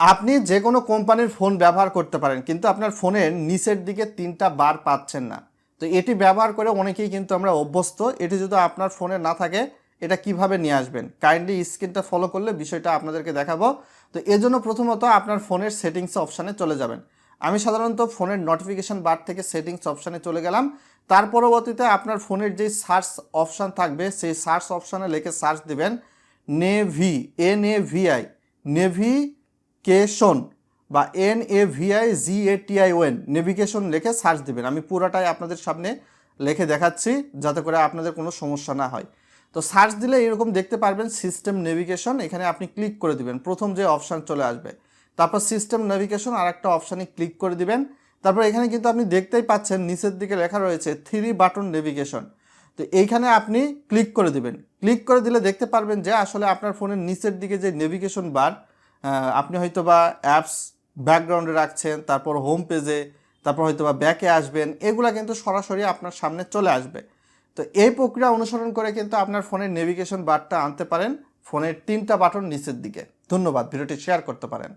আপনি যে কোনো কোম্পানির ফোন ব্যবহার করতে পারেন, কিন্তু আপনার ফোনের নিচের দিকে তিনটা বার পাচ্ছেন না। তো এটি ব্যবহার করে অনেকেই কিন্তু আমরা অভ্যস্ত। এটি যদি আপনার ফোনে না থাকে, এটা কীভাবে নিয়ে আসবেন? কাইন্ডলি স্ক্রিনটা ফলো করলে বিষয়টা আপনাদেরকে দেখাবো। তো এর জন্য প্রথমত আপনার ফোনের সেটিংস অপশানে চলে যাবেন। আমি সাধারণত ফোনের নোটিফিকেশান বার থেকে সেটিংস অপশানে চলে গেলাম। তার পরবর্তীতে আপনার ফোনের যেই সার্চ অপশান থাকবে, সেই সার্চ অপশানে লিখে সার্চ দিবেন নেভি এন এ ভিআই নেভিকেশন বা N A VI G A T I O N navigation লিখে সার্চ দেবেন। আমি পুরোটাই আপনাদের সামনে লিখে দেখাচ্ছি, যাতে করে আপনাদের কোনো সমস্যা না হয়। তো সার্চ দিলে এরকম দেখতে পারবেন সিস্টেম নেভিগেশন এখানে আপনি ক্লিক করে দিবেন। প্রথম যে অপশান চলে আসবে। তারপর সিস্টেম নেভিগেশন আর একটা অপশানে ক্লিক করে দিবেন। তারপর এখানে কিন্তু আপনি দেখতেই পাচ্ছেন, নিচের দিকে লেখা রয়েছে থ্রি বাটন নেভিগেশন তো এইখানে আপনি ক্লিক করে দিবেন। ক্লিক করে দিলে দেখতে পারবেন যে আসলে আপনার ফোনের নিচের দিকে যে নেভিগেশন বার আপনি হয়তো বা অ্যাপস ব্যাকগ্রাউন্ডে রাখছেন, তারপর হোম পেজে তারপর হয়তো বা ব্যাকে আসবেন, এগুলো কিন্তু সরাসরি আপনার সামনে চলে আসবে। তো এই প্রক্রিয়া অনুসরণ করে কিন্তু আপনার ফোনের নেভিগেশন বারটা আনতে পারেন, ফোনের তিনটা বাটন নিচের দিকে। ধন্যবাদ, ভিডিওটি শেয়ার করতে পারেন।